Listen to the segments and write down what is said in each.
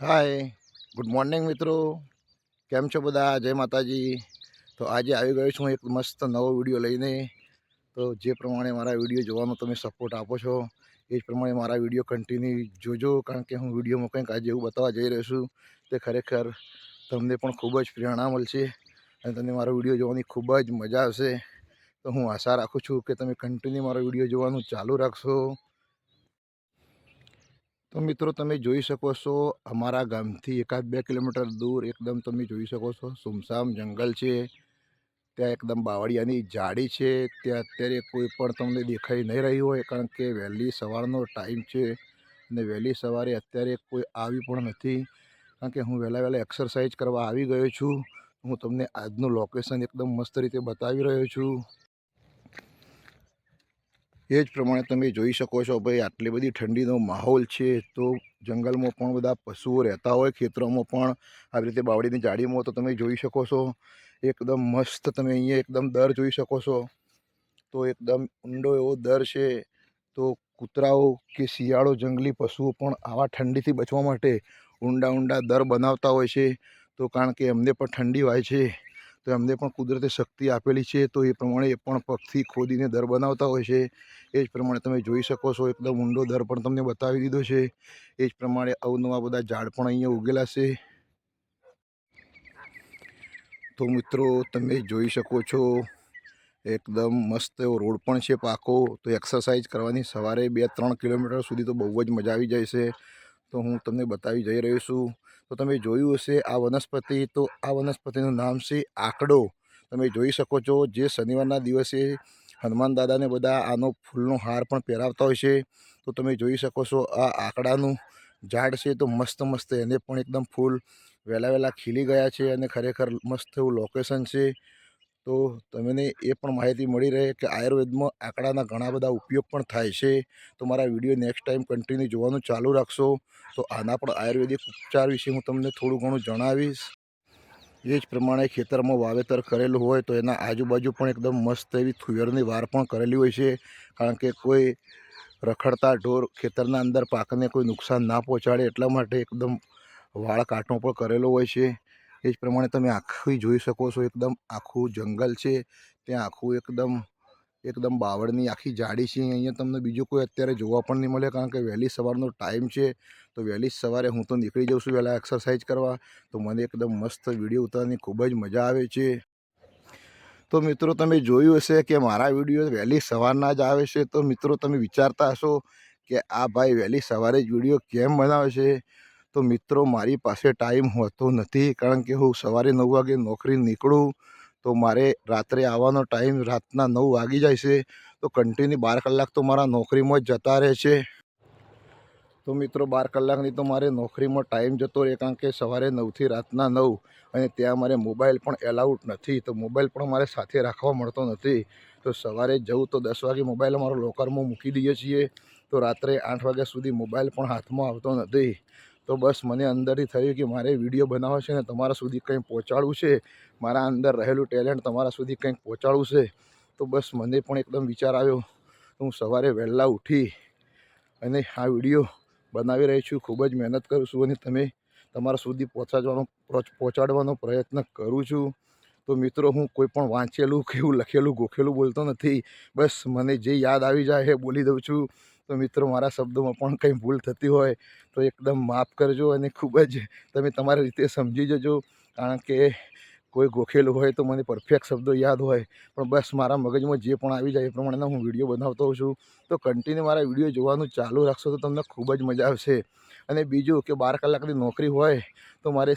Hi good morning મિત્રો. કેમ છો બધા? જય માતાજી. તો આજે આવી ગયો છું એક મસ્ત નવો વીડિયો લઈને. તો જે પ્રમાણે મારા વીડિયો જોવાનો તમે સપોર્ટ આપો છો, એ જ પ્રમાણે મારા વીડિયો કન્ટિન્યુ જોજો. કારણ કે હું વિડીયોમાં કંઈક આજે એવું બતાવવા જઈ રહ્યો છું, તે ખરેખર તમને પણ ખૂબ જ પ્રેરણા મળશે અને તમને મારો વીડિયો જોવાની ખૂબ જ મજા આવશે. તો હું આશા રાખું છું કે તમે કન્ટિન્યુ મારો વીડિયો જોવાનું ચાલુ રાખશો. તો મિત્રો તમે જોઈ શકો છો, અમારા ગામથી એકાદ બે કિલોમીટર દૂર એકદમ તમે જોઈ શકો છો, સુમસામ જંગલ છે, ત્યાં એકદમ બાવળિયાની જાડી છે, ત્યાં અત્યારે કોઈ પણ તમને દેખાઈ નહીં રહ્યું હોય, કારણ કે વહેલી સવારનો ટાઈમ છે અને વહેલી સવારે અત્યારે કોઈ આવી પણ નથી, કારણ કે હું વહેલા વહેલા એક્સરસાઇઝ કરવા આવી ગયો છું, હું તમને આજનું લોકેશન એકદમ મસ્ત રીતે બતાવી રહ્યો છું. એ જ પ્રમાણે તમે જોઈ શકો છો, ભાઈ, આટલી બધી ઠંડીનો માહોલ છે, તો જંગલમાં પણ બધા પશુઓ રહેતા હોય, ખેતરોમાં પણ આવી રીતે બાવળીની જાળીમાં તો તમે જોઈ શકો છો, એકદમ મસ્ત તમે અહીંયા એકદમ દર જોઈ શકો છો. તો એકદમ ઊંડો એવો દર છે, તો કૂતરાઓ કે શિયાળો જંગલી પશુઓ પણ આવા ઠંડીથી બચવા માટે ઊંડા ઊંડા દર બનાવતા હોય છે, તો કારણ કે એમને પણ ઠંડી હોય છે. તો એમને પણ કુદરતે શક્તિ આપેલી છે, તો એ પ્રમાણે એ પણ પગથી ખોદીને દર બનાવતા હોય છે. એ જ પ્રમાણે તમે જોઈ શકો છો, એકદમ ઊંડો દર પણ તમને બતાવી દીધો છે. એ જ પ્રમાણે અવનવા બધા ઝાડ પણ અહીંયા ઉગેલા છે. તો મિત્રો, તમે જોઈ શકો છો, એકદમ મસ્ત એવો રોડ પણ છે પાકો. તો એક્સરસાઇઝ કરવાની સવારે બે ત્રણ કિલોમીટર સુધી તો બહુ જ મજા આવી જાય છે. તો હું તમને બતાવી જઈ રહ્યો છું. તો તમે જોયું હશે, આ વનસ્પતિ, તો આ વનસ્પતિનું નામ છે આકડો. તમે જોઈ શકો છો, જે શનિવારના દિવસે હનુમાન દાદાને બધા આનો ફૂલનો હાર પણ પહેરાવતા હોય છે. તો તમે જોઈ શકો છો, આ આકડાનું ઝાડ છે, તો મસ્ત મસ્ત એને પણ એકદમ ફૂલ વહેલા વહેલા ખીલી ગયા છે અને ખરેખર મસ્ત એવું લોકેશન છે. તો તમને એ પણ માહિતી મળી રહે કે આયુર્વેદમાં આંકડાના ઘણા બધા ઉપયોગ પણ થાય છે. તો મારા વીડિયો નેક્સ્ટ ટાઈમ કન્ટિન્યુ જોવાનું ચાલુ રાખશો. તો આના પણ આયુર્વેદિક ઉપચાર વિશે હું તમને થોડું ઘણું જણાવીશ. એ જ પ્રમાણે ખેતરમાં વાવેતર કરેલું હોય તો એના આજુબાજુ પણ એકદમ મસ્ત એવી થુયરની વાર પણ કરેલી હોય છે. કારણ કે કોઈ રખડતા ઢોર ખેતરના અંદર પાકને કોઈ નુકસાન ના પહોંચાડે એટલા માટે એકદમ વાળ કાંટો પણ કરેલો હોય છે. એ જ પ્રમાણે તમે આખી જોઈ શકો છો. એકદમ આખું જંગલ છે. ત્યાં આખું એકદમ એકદમ બાવળની આખી જાડી છે. અહીંયા તમને બીજું કોઈ અત્યારે જોવા પણ નહીં મળે કારણ કે વહેલી સવારનો ટાઈમ છે. તો વહેલી સવારે હું તો નીકળી જાઉં છું વહેલા એક્સરસાઇઝ કરવા. તો મને એકદમ મસ્ત વીડિયો ઉતારવાની ખૂબ જ મજા આવે છે. તો મિત્રો, તમે જોયું હશે કે મારા વીડિયો વહેલી સવારના જ આવે છે. તો મિત્રો, તમે વિચારતા હશો કે આ ભાઈ વહેલી સવારે જ વીડિયો કેમ બનાવે છે? તો મિત્રો, મારી પાસે ટાઈમ હોતો નથી કારણ કે હું સવારે નવ વાગે નોકરી નીકળું, તો મારે રાત્રે આવવાનો ટાઈમ રાતના નવ વાગી જાય છે, તો કન્ટિન્યુ બાર કલાક તો મારા નોકરીમાં જ જતા રહે છે. તો મિત્રો, બાર કલાકની તો મારે નોકરીમાં ટાઈમ જતો રહે કારણ કે સવારે નવથી રાતના નવ અને ત્યાં મારે મોબાઈલ પણ એલાઉડ નથી, તો મોબાઈલ પણ મારે સાથે રાખવા મળતો નથી. તો સવારે જવું તો દસ વાગે મોબાઈલ અમારો લોકરમાં મૂકી દઈએ છીએ, તો રાત્રે આઠ વાગ્યા સુધી મોબાઈલ પણ હાથમાં આવતો નથી. તો બસ મને અંદરથી થયું કે મારે વીડિયો બનાવવો છે ને તમારા સુધી કંઈ પહોંચાડવું છે? મારા અંદર રહેલું ટેલેન્ટ તમારા સુધી કંઈક પહોંચાડવું છે? તો બસ મને પણ એકદમ વિચાર આવ્યો. હું સવારે વહેલા ઉઠી અને આ વીડિયો બનાવી રહી છું. ખૂબ જ મહેનત કરું છું અને તમે તમારા સુધી પહોંચાડવાનો પહોંચાડવાનો પ્રયત્ન કરું છું. તો મિત્રો, હું કોઈ પણ વાંચેલું કે એવું લખેલું, ગોખેલું બોલતો નથી. બસ મને જે યાદ આવી જાય એ બોલી દઉં છું. તો મિત્રો, મારા શબ્દોમાં પણ કંઈ ભૂલ થતી હોય તો એકદમ માફ કરજો અને ખૂબ જ તમે તમારી રીતે સમજી જજો. કારણ કે કોઈ ગોખેલું હોય તો મને પરફેક્ટ શબ્દો યાદ હોય. પણ બસ મારા મગજમાં જે પણ આવી જાય એ પ્રમાણેના હું વીડિયો બનાવતો હોઉં છું. તો કન્ટિન્યુ મારા વીડિયો જોવાનું ચાલુ રાખશો તો તમને ખૂબ જ મજા આવશે. અને બીજું કે બાર કલાકની નોકરી હોય તો મારે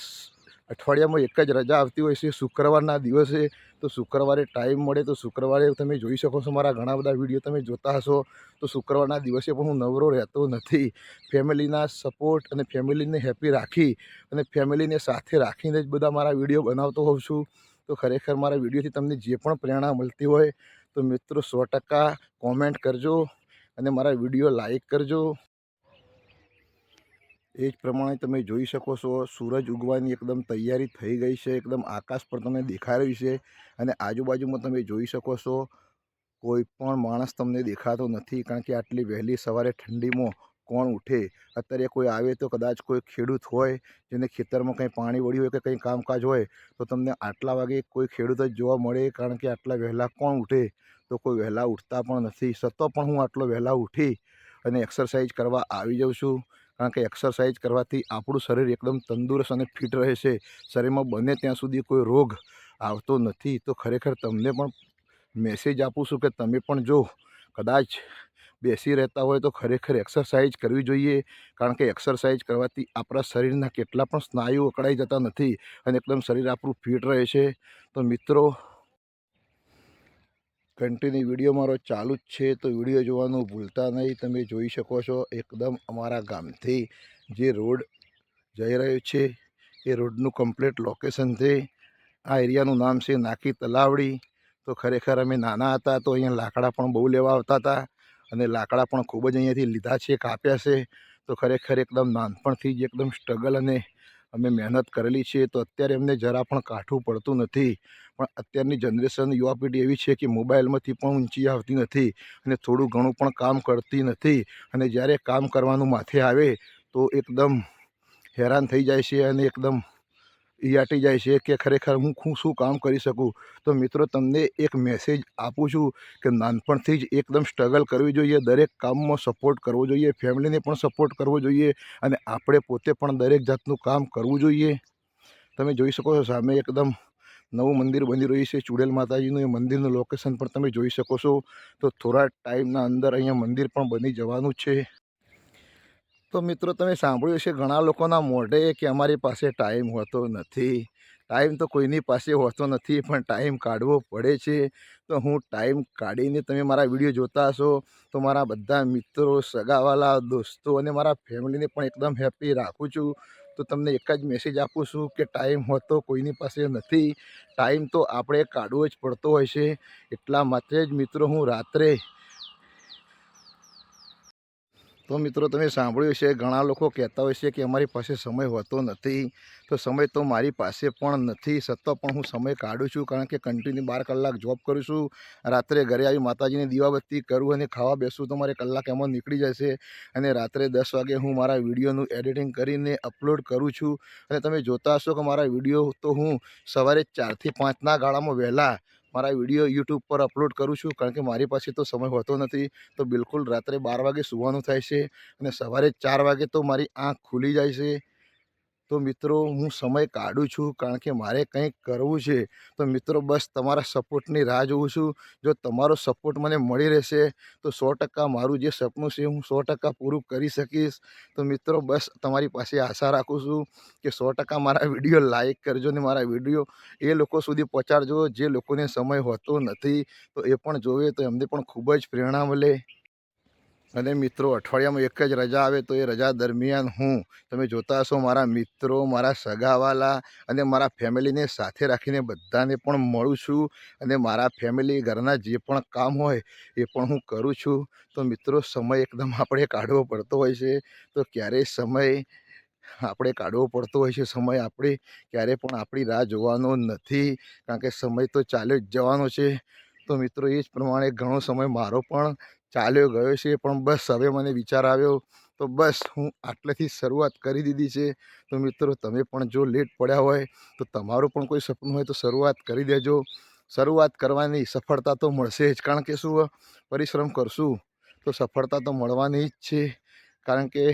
અઠવાડિયામાં એક જ રજા આવતી હોય છે, શુક્રવારના દિવસે. તો શુક્રવારે ટાઈમ મળે તો શુક્રવારે તમે જોઈ શકો છો મારા ઘણા બધા વીડિયો તમે જોતા હશો. તો શુક્રવારના દિવસે પણ હું નવરો રહેતો નથી. ફેમિલીના સપોર્ટ અને ફેમિલીને હેપી રાખી અને ફેમિલીને સાથે રાખીને જ બધા મારા વીડિયો બનાવતો હોઉં છું. તો ખરેખર મારા વિડીયોથી તમને જે પણ પ્રેરણા મળતી હોય, તો મિત્રો સો ટકા કોમેન્ટ કરજો અને મારા વીડિયો લાઈક કરજો. એ જ પ્રમાણે તમે જોઈ શકો છો, સૂરજ ઉગવાની એકદમ તૈયારી થઈ ગઈ છે, એકદમ આકાશ પર તમને દેખાઈ રહ્યું છે અને આજુબાજુમાં તમે જોઈ શકો છો, કોઈ પણ માણસ તમને દેખાતો નથી કારણ કે આટલી વહેલી સવારે ઠંડીમાં કોણ ઉઠે? અત્યારે કોઈ આવે તો કદાચ કોઈ ખેડૂત હોય જેને ખેતરમાં કંઈ પાણી વળ્યું હોય કે કંઈ કામકાજ હોય તો તમને આટલા વાગે કોઈ ખેડૂત જ જોવા મળે કારણ કે આટલા વહેલા કોણ ઉઠે? તો કોઈ વહેલા ઉઠતા પણ નથી. છતાં પણ હું આટલો વહેલા ઉઠી અને એક્સરસાઇઝ કરવા આવી જાઉં છું. કારણ કે એક્સરસાઇઝ કરવાથી આપણું શરીર એકદમ તંદુરસ્ત અને ફિટ રહે છે. શરીરમાં બને ત્યાં સુધી કોઈ રોગ આવતો નથી. તો ખરેખર તમને પણ મેસેજ આપું છું કે તમે પણ જો કદાચ બેસી રહેતા હોય તો ખરેખર એક્સરસાઇઝ કરવી જોઈએ. કારણ કે એક્સરસાઇઝ કરવાથી આપણા શરીરના કેટલા પણ સ્નાયુ અકળાઈ જતા નથી અને એકદમ શરીર આપણું ફિટ રહે છે. તો મિત્રો કન્ટિન્યુ વીડિયો મારો ચાલુ જ છે, તો વીડિયો જોવાનું ભૂલતા નહીં. તમે જોઈ શકો છો, એકદમ અમારા ગામથી જે રોડ જઈ રહ્યો છે, એ રોડનું કમ્પ્લીટ લોકેશન છે. આ એરિયાનું નામ છે નાકી તલાવડી. તો ખરેખર અમે નાના હતા, તો અહીંયા લાકડા પણ બહુ લેવા આવતા હતા અને લાકડા પણ ખૂબ જ અહીંયાથી લીધા છે, કાપ્યા છે. તો ખરેખર એકદમ નાનપણથી જ એકદમ સ્ટ્રગલ અને અમે મહેનત કરેલી છે. તો અત્યારે અમને જરા પણ કાઠું પડતું નથી. પણ અત્યારની જનરેશન યુવા પેઢી એવી છે કે મોબાઈલમાંથી પણ ઊંચી આવતી નથી અને થોડું ઘણું પણ કામ કરતી નથી અને જ્યારે કામ કરવાનું માથે આવે તો એકદમ હેરાન થઈ જાય છે અને એકદમ ઈયાટી જાય છે કે ખરેખર હું હું શું કામ કરી શકું? તો મિત્રો, તમને એક મેસેજ આપું છું કે નાનપણથી જ એકદમ સ્ટ્રગલ કરવી જોઈએ, દરેક કામમાં સપોર્ટ કરવો જોઈએ ફેમિલીને પણ સપોર્ટ કરવો જોઈએ અને આપણે પોતે પણ દરેક જાતનું કામ કરવું જોઈએ. તમે જોઈ શકો છો સામે એકદમ નવું મંદિર બની રહ્યું છે. ચુડેલ માતાજીનું એ મંદિરનું લોકેશન પણ તમે જોઈ શકો છો. તો થોડા ટાઈમના અંદર અહીંયા મંદિર પણ બની જવાનું છે. તો મિત્રો, તમે સાંભળ્યું છે ઘણા લોકોના મોઢે કે અમારી પાસે ટાઈમ હોતો નથી. ટાઈમ તો કોઈની પાસે હોતો નથી, પણ ટાઈમ કાઢવો પડે છે. તો હું ટાઈમ કાઢીને તમે મારા વીડિયો જોતા હશો, તો મારા બધા મિત્રો, સગાવાલા, દોસ્તો અને મારા ફેમિલીને પણ એકદમ હેપી રાખું છું. તો તમને એક જ મેસેજ આપું છું કે ટાઈમ હોતો કોઈની પાસે નથી. ટાઈમ તો આપણે કાઢવો જ પડતો હોય છે. એટલા માટે જ મિત્રો હું રાત્રે તો મિત્રો, તમે સાંભળ્યું છે ઘણા લોકો કહેતા હોય છે કે અમારી પાસે સમય હોતો નથી. તો સમય તો મારી પાસે પણ નથી. છતાં પણ હું સમય કાઢું છું, કારણ કે કન્ટિન્યુ બાર કલાક જોબ કરું છું. રાત્રે ઘરે આવી માતાજીની દીવાબત્તી કરું અને ખાવા બેસું તો મારે કલાક એમાં નીકળી જશે. અને રાત્રે દસ વાગે હું મારા વિડીયોનું એડિટિંગ કરીને અપલોડ કરું છું. અને તમે જોતા હશો કે મારા વીડિયો તો હું સવારે ચારથી પાંચના ગાળામાં વહેલા મારા વીડિયો યુટ્યુબ પર અપલોડ કરું છું, કારણ કે મારી પાસે તો સમય હોતો નથી, તો બિલકુલ રાત્રે બાર વાગે સૂવાનું થાય છે અને સવારે ચાર વાગે તો મારી આંખ ખુલી જાય છે. તો મિત્રો, હું સમય કાઢું છું કારણ કે મારે કંઈક કરવું છે. તો મિત્રો, બસ તમારા સપોર્ટની રાહ જોઉં છું. જો તમારો સપોર્ટ મને મળી રહેશે, તો સો ટકા મારું જે સપનું છે, હું સો ટકા પૂરું કરી શકીશ. તો મિત્રો, બસ તમારી પાસે આશા રાખું છું કે સો ટકા મારા વીડિયો લાઈક કરજો ને મારા વીડિયો એ લોકો સુધી પહોંચાડજો. જે લોકોને સમય હોતો નથી, તો એ પણ જોવે તો એમને પણ ખૂબ જ પ્રેરણા મળે. અને મિત્રો, અઠવાડિયામાં એક જ રજા આવે તો એ રજા દરમિયાન હું, તમે જોતા હશો મારા મિત્રો, મારા સગાવાલા અને મારા ફેમિલીને સાથે રાખીને બધાને પણ મળું છું અને મારા ફેમિલી ઘરના જે પણ કામ હોય એ પણ હું કરું છું. તો મિત્રો, સમય એકદમ આપણે કાઢવો પડતો હોય છે. તો ક્યારેય સમય આપણે કાઢવો પડતો હોય છે. સમય આપણે ક્યારે પણ આપણી રાહ જોવાનો નથી, કારણ કે સમય તો ચાલ્યો જ જવાનો છે. તો મિત્રો, એ જ પ્રમાણે ઘણો સમય મારો પણ ચાલ્યો ગયો છે, પણ બસ હવે મને વિચાર આવ્યો, તો બસ હું આટલેથી શરૂઆત કરી દીધી છે. તો મિત્રો, તમે પણ જો લેટ પડ્યા હોય, તો તમારું પણ કોઈ સપનું હોય તો શરૂઆત કરી દેજો. શરૂઆત કરવાની સફળતા તો મળશે જ, કારણ કે શું, પરિશ્રમ કરશું તો સફળતા તો મળવાની જ છે. કારણ કે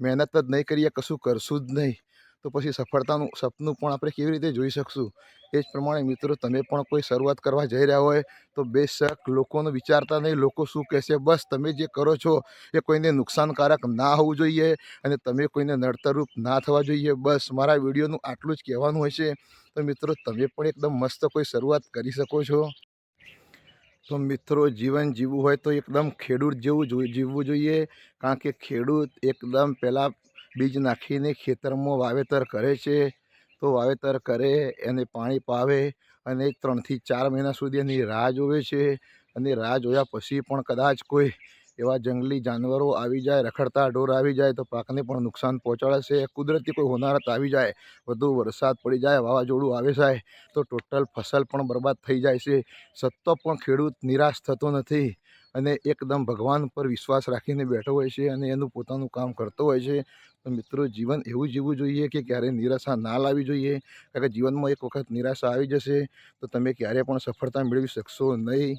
મહેનત જ નહીં કરીએ, કશું કરશું જ નહીં. તો પછી સફળતાનું, સપનું પણ આપણે કેવી રીતે જોઈ શકશું? એ જ પ્રમાણે મિત્રો, તમે પણ કોઈ શરૂઆત કરવા જઈ રહ્યા હોય, તો બેશક લોકોને વિચારતા નહીં. લોકો શું કહેશે? બસ તમે જે કરો છો, એ કોઈને નુકસાનકારક ના હોવું જોઈએ અને તમે કોઈને નડતરરૂપ ના થવા જોઈએ. બસ મારા વિડીયોનું આટલું જ કહેવાનું હોય છે તો મિત્રો, તમે પણ એકદમ મસ્ત કોઈ શરૂઆત કરી શકો છો. તો મિત્રો, જીવન જીવવું હોય તો એકદમ ખેડૂત જેવું જીવવું જોઈએ. કારણ કે ખેડૂત એકદમ પહેલાં બીજ નાખીને ખેતરમાં વાવેતર કરે છે. તો વાવેતર કરે, એને પાણી પાવે અને ત્રણથી ચાર મહિના સુધી એની રાહ જોવે છે. અને રાહ જોયા પછી પણ કદાચ કોઈ એવા જંગલી જાનવરો આવી જાય, રખડતા ઢોર આવી જાય તો પાકને પણ નુકસાન પહોંચાડે છે કુદરતી કોઈ હોનારત આવી જાય, વધુ વરસાદ પડી જાય, વાવાઝોડું આવે જાય તો ટોટલ ફસલ પણ બરબાદ થઈ જાય છે. સત્તો પણ ખેડૂત નિરાશ થતો નથી. અને એકદમ ભગવાન પર વિશ્વાસ રાખીને બેઠો હોય છે અને એનું પોતાનું કામ કરતો હોય છે. તો મિત્રો, જીવન એવું જીવવું જોઈએ કે ક્યારેય નિરાશા ના લાવવી જોઈએ. કારણ કે જીવનમાં એક વખત નિરાશા આવી જશે તો તમે ક્યારેય પણ સફળતા મેળવી શકશો નહીં.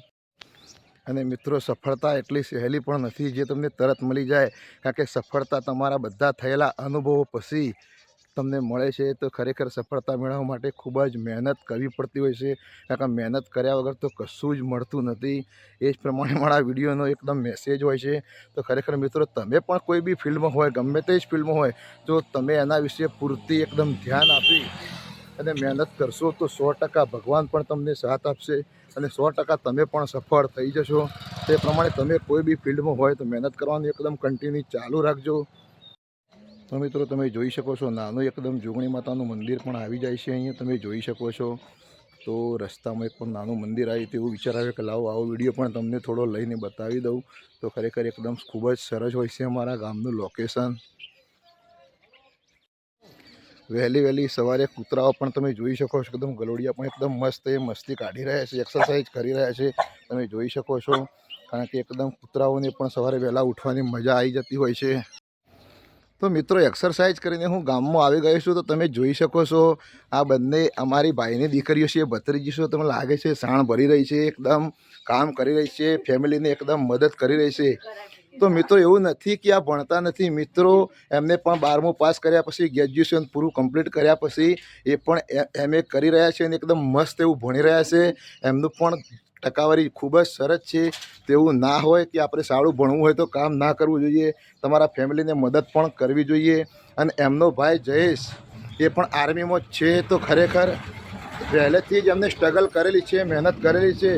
અને મિત્રો, સફળતા એટલી સહેલી પણ નથી જે તમને તરત મળી જાય. કારણ કે સફળતા તમારા બધા થયેલા અનુભવો પછી તમને મળે છે, તો ખરેખર સફળતા મેળવવા માટે ખૂબ જ મહેનત કરવી પડતી હોય છે. કારણ કે મહેનત કર્યા વગર તો કશું જ મળતું નથી. એ જ પ્રમાણે મારા વિડીયોનો એકદમ મેસેજ હોય છે. તો ખરેખર મિત્રો, તમે પણ કોઈ બી ફિલ્ડમાં હોય, ગમે તે જ ફિલ્ડમાં હોય, તો તમે એના વિશે પૂરતી એકદમ ધ્યાન આપી અને મહેનત કરશો તો સો ટકા ભગવાન પણ તમને સાથ આપશે અને સો ટકા તમે પણ સફળ થઈ જશો. તે પ્રમાણે તમે કોઈ બી ફિલ્ડમાં હોય, તો મહેનત કરવાનું એકદમ કન્ટિન્યુ ચાલુ રાખજો. તો મિત્રો, તમે જોઈ શકો છો, નાનું એકદમ જોગણી માતાનું મંદિર પણ આવી જાય છે અહીંયા. તમે જોઈ શકો છો. તો રસ્તામાં એક પણ નાનું મંદિર આવ્યું તેવું વિચાર આવ્યો કે લાવો, આવો વીડિયો પણ તમને થોડો લઈને બતાવી દઉં. તો ખરેખર એકદમ ખૂબ જ સરસ હોય છે અમારા ગામનું લોકેશન વહેલી વહેલી સવારે કૂતરાઓ પણ તમે જોઈ શકો છો. એકદમ ગલોડિયા પણ એકદમ મસ્ત એ મસ્તી કાઢી રહ્યા છે એક્સરસાઇઝ કરી રહ્યા છે. તમે જોઈ શકો છો. કારણ કે એકદમ કૂતરાઓને પણ સવારે વહેલા ઉઠવાની મજા આવી જતી હોય છે. તો મિત્રો એક્સરસાઇઝ કરીને હું ગામમાં આવી ગયો છું, તો તમે જોઈ શકો છો, આ બંને અમારી ભાઈની દીકરીઓ છે, ભત્રીજી છો, તમને લાગે છે સાણ ભરી રહી છે, એકદમ કામ કરી રહી છે, ફેમિલીને એકદમ મદદ કરી રહી છે. તો મિત્રો, એવું નથી કે આ ભણતા નથી. મિત્રો, એમને પણ બારમું પાસ કર્યા પછી ગ્રેજ્યુએશન પૂરું કમ્પ્લીટ કર્યા પછી, એ પણ એમ એ કરી રહ્યા છે અને એકદમ મસ્ત એવું ભણી રહ્યા છે. એમનું પણ ટકાવારી ખૂબ જ સરસ છે. તેવું ના હોય કે આપણે સારું ભણવું હોય તો કામ ના કરવું જોઈએ. તમારા ફેમિલીને મદદ પણ કરવી જોઈએ. અને એમનો ભાઈ જયેશ, એ પણ આર્મીમાં છે તો ખરેખર પહેલેથી જ એમને સ્ટ્રગલ કરેલી છે, મહેનત કરેલી છે.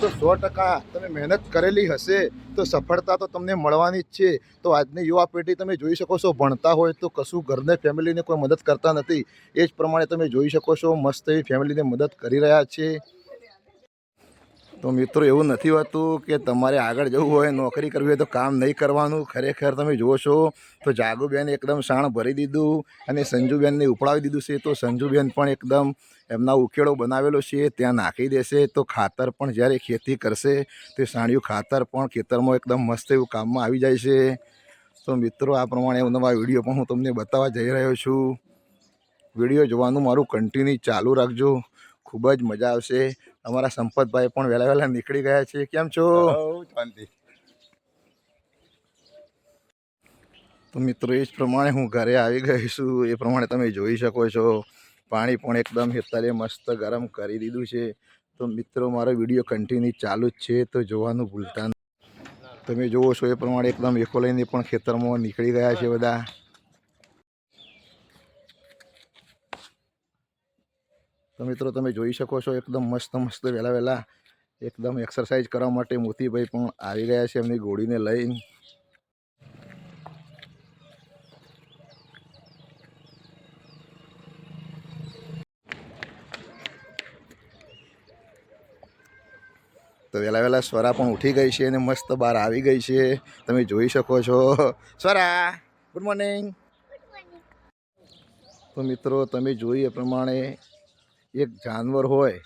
તો સો ટકા તમે મહેનત કરેલી હશે તો સફળતા તો તમને મળવાની જ છે. તો આજની યુવા પેઢી તમે જોઈ શકો છો, ભણતા હોય તો કશું ઘરને ફેમિલીને કોઈ મદદ કરતા નથી. એ જ પ્રમાણે તમે જોઈ શકો છો, મસ્ત એવી ફેમિલીને મદદ કરી રહ્યા છે. તો મિત્રો, એવું નથી હોતું કે તમારે આગળ જવું હોય, નોકરી કરવી હોય તો કામ નહીં કરવાનું. ખરેખર તમે જુઓ છો, તો જાગુબેન એકદમ શાણ ભરી દીધું અને સંજુબેનને ઉપડાવી દીધું છે. તો સંજુબેન પણ એકદમ એમના ઉકેળો બનાવેલો છે, ત્યાં નાખી દેશે. તો ખાતર પણ જ્યારે ખેતી કરશે, તે સાણિયું ખાતર પણ ખેતરમાં એકદમ મસ્ત એવું કામમાં આવી જાય છે. તો મિત્રો, આ પ્રમાણે હું નવા વીડિયો પણ હું તમને બતાવવા જઈ રહ્યો છું. વીડિયો જોવાનું મારું કન્ટિન્યુ ચાલુ રાખજો. ખૂબ જ મજા આવશે. અમારા સંપતભાઈ પણ વહેલા વહેલા નીકળી ગયા છે. કેમ છો? શાંતિ. તો મિત્રો એ જ પ્રમાણે હું ઘરે આવી ગઈ છું. એ પ્રમાણે તમે જોઈ શકો છો. પાણી પણ એકદમ હેતારે મસ્ત ગરમ કરી દીધું છે. તો મિત્રો મારો વીડિયો કન્ટિન્યુ ચાલુ જ છે તો જોવાનું ભૂલતા નહીં તમે જુઓ છો એ પ્રમાણે એકદમ એકો લઈને પણ ખેતરમાં નીકળી ગયા છે બધા. તો મિત્રો તમે જોઈ શકો છો એકદમ મસ્ત મસ્ત વહેલા વહેલા એકદમ એક્સરસાઇઝ કરવા માટે મોતીભાઈ પણ આવી ગયા છે એમની ગોળીને લઈને. તો વહેલા વહેલા સ્વરા પણ ઉઠી ગઈ છે અને મસ્ત બહાર આવી ગઈ છે. તમે જોઈ શકો છો. Swara good morning. તો મિત્રો તમે જોઈ એ પ્રમાણે એક જાનવર હોય,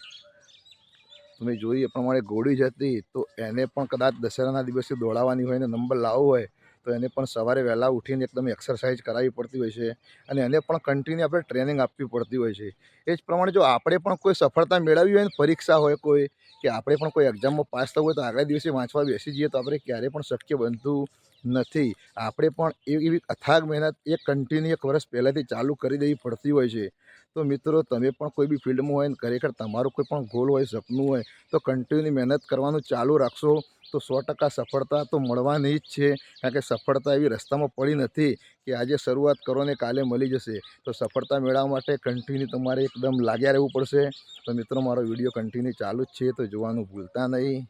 તમે જોઈ એ પ્રમાણે ઘોડી જતી, તો એને પણ કદાચ દશેરાના દિવસે દોડાવવાની હોય ને નંબર લાવવો હોય તો એને પણ સવારે વહેલા ઉઠીને એકદમ એક્સરસાઇઝ કરાવવી પડતી હોય છે અને એને પણ કન્ટિન્યુ આપણે ટ્રેનિંગ આપવી પડતી હોય છે. એ જ પ્રમાણે જો આપણે પણ કોઈ સફળતા મેળવવી હોય ને પરીક્ષા હોય કોઈ કે આપણે પણ કોઈ એક્ઝામમાં પાસ થવું હોય તો આગલા દિવસે વાંચવા બેસી જઈએ તો આપણે ક્યારેય પણ શક્ય બનતું નથી. આપણે પણ એવી અથાગ મહેનત એક કન્ટિન્યુ એક વર્ષ પહેલાંથી ચાલુ કરી દેવી પડતી હોય છે. તો મિત્રો, તમે પણ કોઈ બી ફિલ્ડમાં હોય ને ખરેખર તમારું કોઈ પણ ગોલ હોય, સપનું હોય તો કન્ટિન્યુ મહેનત કરવાનું ચાલુ રાખશો. તો સો ટકા સફળતા તો મળવાની જ છે. કારણ કે સફળતા એવી રસ્તામાં પડી નથી કે આજે શરૂઆત કરો ને કાલે મળી જશે. તો સફળતા મેળવવા માટે કન્ટિન્યુ તમારે એકદમ લાગ્યા રહેવું પડશે. તો મિત્રો, મારો વીડિયો કન્ટિન્યુ ચાલુ જ છે તો જોવાનું ભૂલતા નહીં.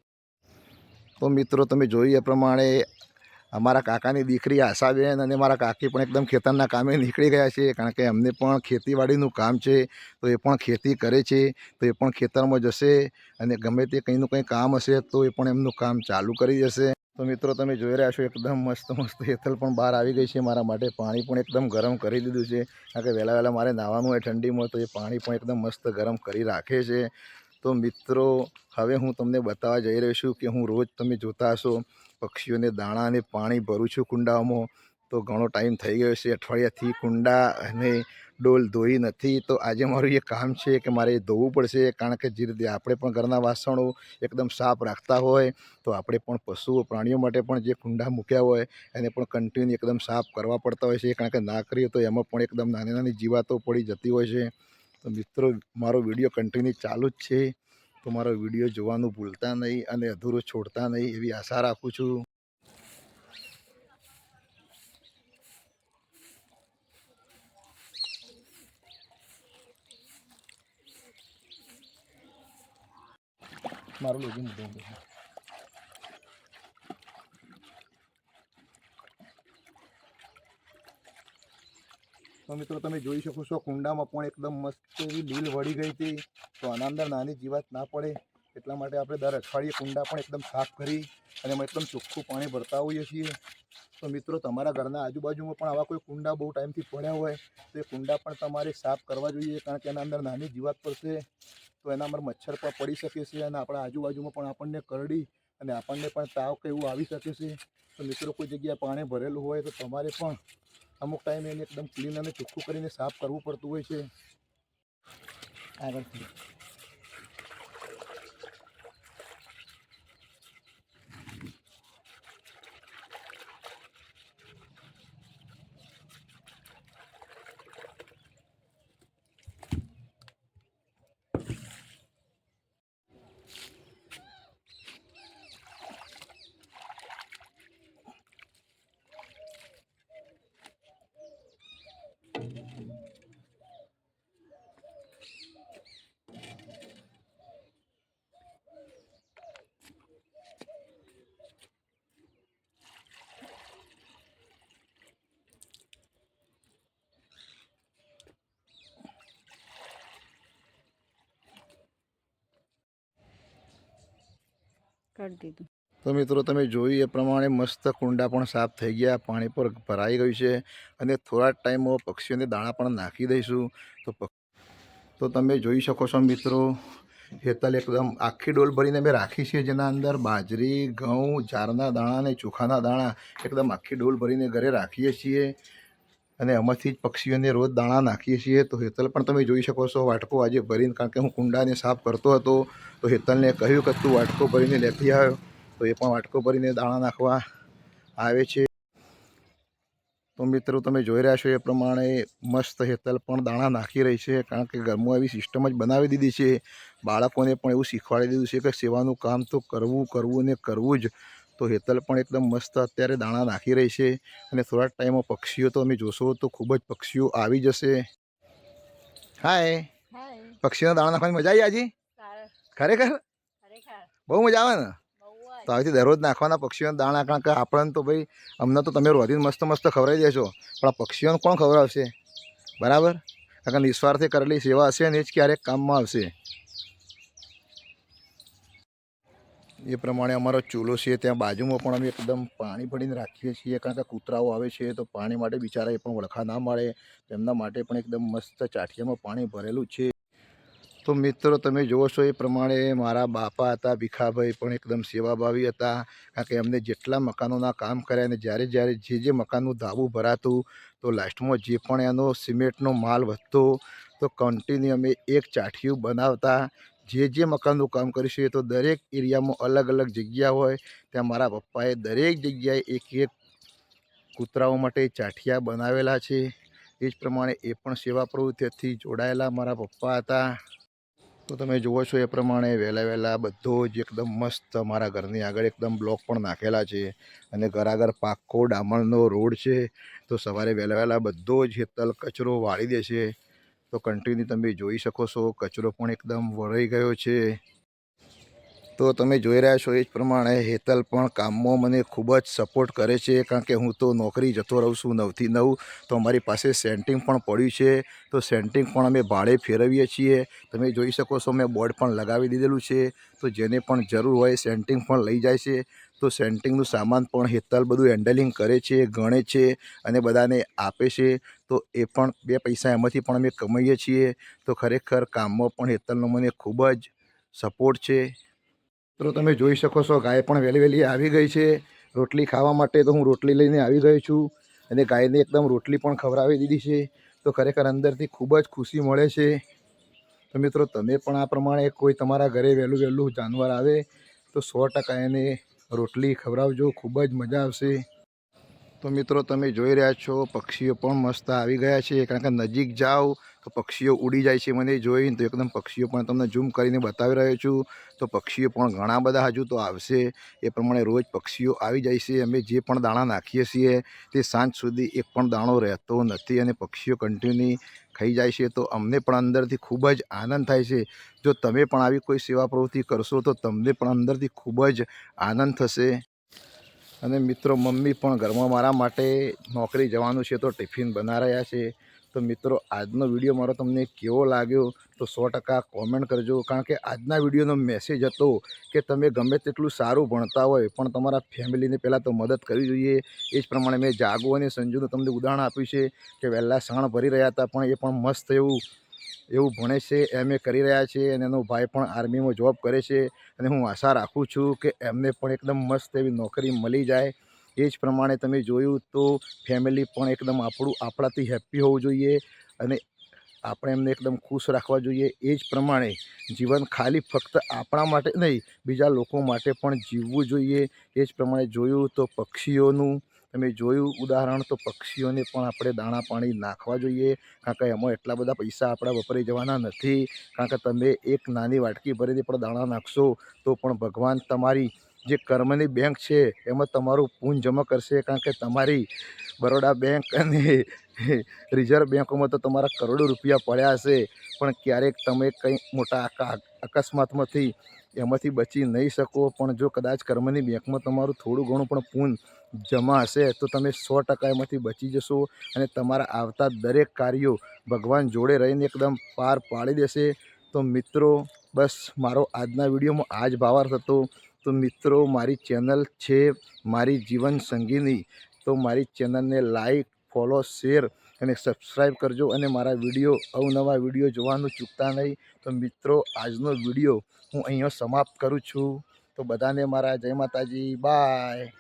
તો મિત્રો, તમે જોઈ એ પ્રમાણે અમારા કાકાની દીકરી આશાબેન અને મારા કાકી પણ એકદમ ખેતરના કામે નીકળી ગયા છે, કારણ કે એમને પણ ખેતીવાડીનું કામ છે, તો એ પણ ખેતી કરે છે, તો એ પણ ખેતરમાં જશે અને ગમે તે કંઈનું કંઈ કામ હશે, તો એ પણ એમનું કામ ચાલુ કરી જશે તો મિત્રો, તમે જોઈ રહ્યા છો, એકદમ મસ્ત મસ્ત હેતલ પણ બહાર આવી ગઈ છે મારા માટે. પાણી પણ એકદમ ગરમ કરી દીધું છે, કારણ કે વહેલા વહેલા મારે નાહવાનું હોય ઠંડીમાં, તો એ પાણી પણ એકદમ મસ્ત ગરમ કરી રાખે છે. તો મિત્રો, હવે હું તમને બતાવવા જઈ રહ્યો છું કે હું રોજ તમે જોતા હશો, પક્ષીઓને દાણા અને પાણી ભરું છું કુંડાઓમાં. તો ઘણો ટાઈમ થઈ ગયો છે, અઠવાડિયાથી કુંડા અને ડોલ ધોઈ નથી. તો આજે મારું એ કામ છે કે મારે એ ધોવું પડશે, કારણ કે જે રીતે આપણે પણ ઘરના વાસણો એકદમ સાફ રાખતા હોય, તો આપણે પણ પશુઓ, પ્રાણીઓ માટે પણ જે કુંડા મૂક્યા હોય, એને પણ કન્ટિન્યુ એકદમ સાફ કરવા પડતા હોય છે. કારણ કે ના કરીએ તો એમાં પણ એકદમ નાની નાની જીવાતો પડી જતી હોય છે. તો મિત્રો, મારો વીડિયો કન્ટિન્યુ ચાલુ જ છે. તો મારો વીડિયો જોવાનું ભૂલતા નહીં અને અધૂરો છોડતા નહીં એવી આશા રાખું છું. મારું લોગિન તો મિત્રો તમે જોઈ શકો છો, કુંડામાં પણ એકદમ મસ્ત એવી લીલ વળી ગઈ હતી. તો આના અંદર નાની જીવાત ના પડે, એટલા માટે આપણે દર અઠવાડિયે કુંડા પણ એકદમ સાફ કરી અને એમાં એકદમ ચોખ્ખું પાણી ભરતા હોઈએ છીએ. તો મિત્રો તમારા ઘરના આજુબાજુમાં પણ આવા કોઈ કુંડા બહુ ટાઈમથી પડ્યા હોય, તો એ કુંડા પણ તમારે સાફ કરવા જોઈએ, કારણ કે એના અંદર નાની જીવાત પડશે. તો એના અંદર મચ્છર પણ પડી શકે છે અને આપણા આજુબાજુમાં પણ આપણને કરડી અને આપણને પણ તાવ કે એવું આવી શકે છે. તો મિત્રો કોઈ જગ્યાએ પાણી ભરેલું હોય તો તમારે પણ અમુક ટાઈમે એને એકદમ ક્લીન અને ચોખ્ખું કરીને સાફ કરવું પડતું હોય છે. આગળથી. કાઢી દીધું. તો મિત્રો તમે જોયું એ પ્રમાણે મસ્ત કુંડા પણ સાફ થઈ ગયા, પાણી પર ભરાઈ ગયું છે અને થોડા ટાઈમમાં પક્ષીઓને દાણા પણ નાખી દઈશું. તો તો તમે જોઈ શકો છો મિત્રો, હેતલ એકદમ આખી ડોલ ભરીને મેં રાખી છે જેના અંદર બાજરી, ઘઉં જારના દાણા અને ચોખાના દાણા એકદમ આખી ડોલ ભરીને ઘરે રાખીએ છીએ. અને એમાંથી જ પક્ષીઓને રોજ દાણા નાખીએ છીએ. તો હેતલ પણ તમે જોઈ શકો છો, વાટકો આજે ભરીને, કારણ કે હું કુંડાને સાફ કરતો હતો, તો હેતલને કહ્યું કે તું વાટકો ભરીને લેતી આવ્યો તો એ પણ વાટકો ભરીને દાણા નાખવા આવે છે. તો મિત્રો, તમે જોઈ રહ્યા છો એ પ્રમાણે મસ્ત હેતલ પણ દાણા નાખી રહી છે, કારણ કે ઘરમાં એવી સિસ્ટમ જ બનાવી દીધી છે. બાળકોને પણ એવું શીખવાડી દીધું છે કે સેવાનું કામ તો કરવું કરવું ને કરવું જ. તો હેતલ પણ એકદમ મસ્ત અત્યારે દાણા નાખી રહી છે અને થોડા ટાઈમમાં પક્ષીઓ તો તમે જોશો તો ખૂબ જ પક્ષીઓ આવી જશે. હાય પક્ષીઓના દાણા નાખવાની મજા આવી આજે? ખરેખર? ખરેખર. બહુ મજા આવે ને? તો આવીથી દરરોજ નાખવાના પક્ષીઓના દાણા કારણ કે આપણને તો ભાઈ અમને તો તમે રોધીને મસ્ત મસ્ત ખવડાવી દેશો. પણ આ પક્ષીઓને કોણ ખવડાવશે? બરાબર? કારણ કે નિસ્વાર્થે કરેલી સેવા હશે ને એ જ ક્યારેક કામમાં આવશે. એ પ્રમાણે અમારો ચૂલો છે, ત્યાં બાજુમાં પણ અમે એકદમ પાણી ભરીને રાખીએ છીએ. કારણ કે કૂતરાઓ આવે છે, તો પાણી માટે બિચારા એ પણ વળખા ના મળે. તેમના માટે પણ એકદમ મસ્ત ચાઠિયામાં પાણી ભરેલું છે. તો મિત્રો, તમે જુઓ છો, એ પ્રમાણે મારા બાપા હતા, ભીખાભાઈ પણ એકદમ સેવાભાવી હતા. કારણ કે એમને જેટલા મકાનોના કામ કર્યા અને જ્યારે જ્યારે જે જે મકાનનું ધાબું ભરાતું, તો લાસ્ટમાં જે પણ એનો સિમેન્ટનો માલ વધતો, તો કન્ટિન્યુ અમે એક ચાઠિયું બનાવતા. જે જે મકાનનું કામ કરીશું એ તો દરેક એરિયામાં અલગ અલગ જગ્યા હોય. ત્યાં મારા પપ્પાએ દરેક જગ્યાએ એક એક કૂતરાઓ માટે ચાઠિયા બનાવેલા છે. એ જ પ્રમાણે એ પણ સેવા પ્રવૃત્તિથી જોડાયેલા મારા પપ્પા હતા. તો તમે જુઓ છો એ પ્રમાણે વહેલા વહેલા બધો જ એકદમ મસ્ત મારા ઘરની આગળ એકદમ બ્લોક પણ નાખેલા છે અને ઘર આગળ પાક્કો ડામરનો રોડ છે. તો સવારે વહેલા વહેલા બધો જ હેતલ કચરો વાળી દે છે. તો કન્ટિન્યુ તમે જોઈ શકો છો. કચરો પણ એકદમ વળાઈ ગયો છે. તો તમે જોઈ રહ્યા છો એ જ પ્રમાણે હેતલ પણ કામમાં મને ખૂબ જ સપોર્ટ કરે છે, કારણ કે હું તો નોકરી જતો રહું છું નવથી નવ, તો અમારી પાસે સેન્ટિંગ પણ પડ્યું છે, તો સેન્ટિંગ પણ અમે ભાડે ફેરવીએ છીએ. તમે જોઈ શકો છો મેં બોર્ડ પણ લગાવી દીધેલું છે, તો જેને પણ જરૂર હોય સેન્ટિંગ પણ લઈ જાય છે. તો સેન્ટિંગનું સામાન પણ હેતલ બધું હેન્ડલિંગ કરે છે, ગણે છે અને બધાને આપે છે. તો એ પણ બે પૈસા એમાંથી પણ અમે કમાઈએ છીએ. તો ખરેખર કામમાં પણ હેતલનો મને ખૂબ જ સપોર્ટ છે. મિત્રો તમે જોઈ શકો છો, ગાય પણ વહેલી વહેલી આવી ગઈ છે. રોટલી ખાવા માટે તો હું રોટલી લઈને આવી ગયો છું અને ગાયને એકદમ રોટલી પણ ખવડાવી દીધી છે. તો ખરેખર અંદરથી ખૂબ જ ખુશી મળે છે. તો મિત્રો, તમે પણ આ પ્રમાણે કોઈ તમારા ઘરે વહેલું વહેલું જાનવર આવે તો સો ટકા એને રોટલી ખવડાવજો, ખૂબ જ મજા આવશે. તો મિત્રો, તમે જોઈ રહ્યા છો, પક્ષીઓ પણ મસ્ત આવી ગયા છે, કારણ કે નજીક જાઓ તો પક્ષીઓ ઉડી જાય છે મને જોઈને તો એકદમ પક્ષીઓ પણ તમને ઝૂમ કરીને બતાવી રહ્યો છું. તો પક્ષીઓ પણ ઘણા બધા હજુ તો આવશે. એ પ્રમાણે રોજ પક્ષીઓ આવી જાય છે. અમે જે પણ દાણા નાખીએ છીએ તે સાંજ સુધી એક પણ દાણો રહેતો નથી અને પક્ષીઓ કન્ટિન્યુ ખાઈ જાય છે. તો અમને પણ અંદરથી ખૂબ જ આનંદ થાય છે. જો તમે પણ આવી કોઈ સેવા પ્રવૃત્તિ કરશો તો તમને પણ અંદરથી ખૂબ જ આનંદ થશે. અને મિત્રો, મમ્મી પણ ઘરમાં મારા માટે નોકરી જવાનું છે તો ટિફિન બના રહ્યા છે. તો મિત્રો, આજનો વીડિયો મારો તમને કેવો લાગ્યો તો સો ટકા કોમેન્ટ કરજો. કારણ કે આજના વિડીયોનો મેસેજ હતો કે તમે ગમે તેટલું સારું ભણતા હોય, પણ તમારા ફેમિલીને પહેલાં તો મદદ કરવી જોઈએ. એ જ પ્રમાણે મેં જાગો અને સંજુનું તમને ઉદાહરણ આપ્યું છે કે વહેલા શાણ ભરી રહ્યા હતા, પણ એ પણ મસ્ત એવું એવું ભણે છે. એમ એ કરી રહ્યા છે અને એનો ભાઈ પણ આર્મીમાં જોબ કરે છે. અને હું આશા રાખું છું કે એમને પણ એકદમ મસ્ત એવી નોકરી મળી જાય. એ જ પ્રમાણે તમે જોયું તો ફેમિલી પણ એકદમ આપણું, આપણાથી હેપ્પી હોવું જોઈએ અને આપણે એમને એકદમ ખુશ રાખવા જોઈએ. એ જ પ્રમાણે જીવન ખાલી ફક્ત આપણા માટે નહીં, બીજા લોકો માટે પણ જીવવું જોઈએ. એ જ પ્રમાણે જોયું તો પક્ષીઓનું, તમે જોયું ઉદાહરણ તો પક્ષીઓને પણ આપણે દાણા પાણી નાખવા જોઈએ. કારણ કે એમાં એટલા બધા પૈસા આપણા વપરાઈ જવાના નથી. કારણ કે તમે એક નાની વાટકી ભરીને પણ દાણા નાખશો તો પણ ભગવાન તમારી જે કર્મની બેંક છે, એમાં તમારું પૂન જમા કરશે, કારણ કે તમારી બરોડા બેંક અને રિઝર્વ બેંકોમાં તો તમારા કરોડો રૂપિયા પડ્યા હશે. પણ ક્યારેક તમે કંઈ મોટા અકસ્માતમાંથી એમાંથી બચી નહીં શકો. પણ જો કદાચ કર્મની બેંકમાં તમારું થોડું ઘણું પણ પૂન જમા હશે, તો તમે સો ટકા એમાંથી બચી જશો અને તમારા આવતા દરેક કાર્યો ભગવાન જોડે રહીને એકદમ પાર પાડી દેશે. તો મિત્રો, બસ મારો આજના વિડીયોમાં આ જ ભાવાર્થ હતો. તો મિત્રો, મારી ચેનલ છે મારી જીવન સંગીની. તો મારી ચેનલને લાઈક, ફોલો, શેર અને સબસ્ક્રાઈબ કરજો અને મારા વીડિયો, અવનવા વીડિયો જોવાનું ચૂકતા નહીં. તો મિત્રો, આજનો વીડિયો હું અહીંયા સમાપ્ત કરું છું. તો બધાને મારા જય માતાજી. બાય.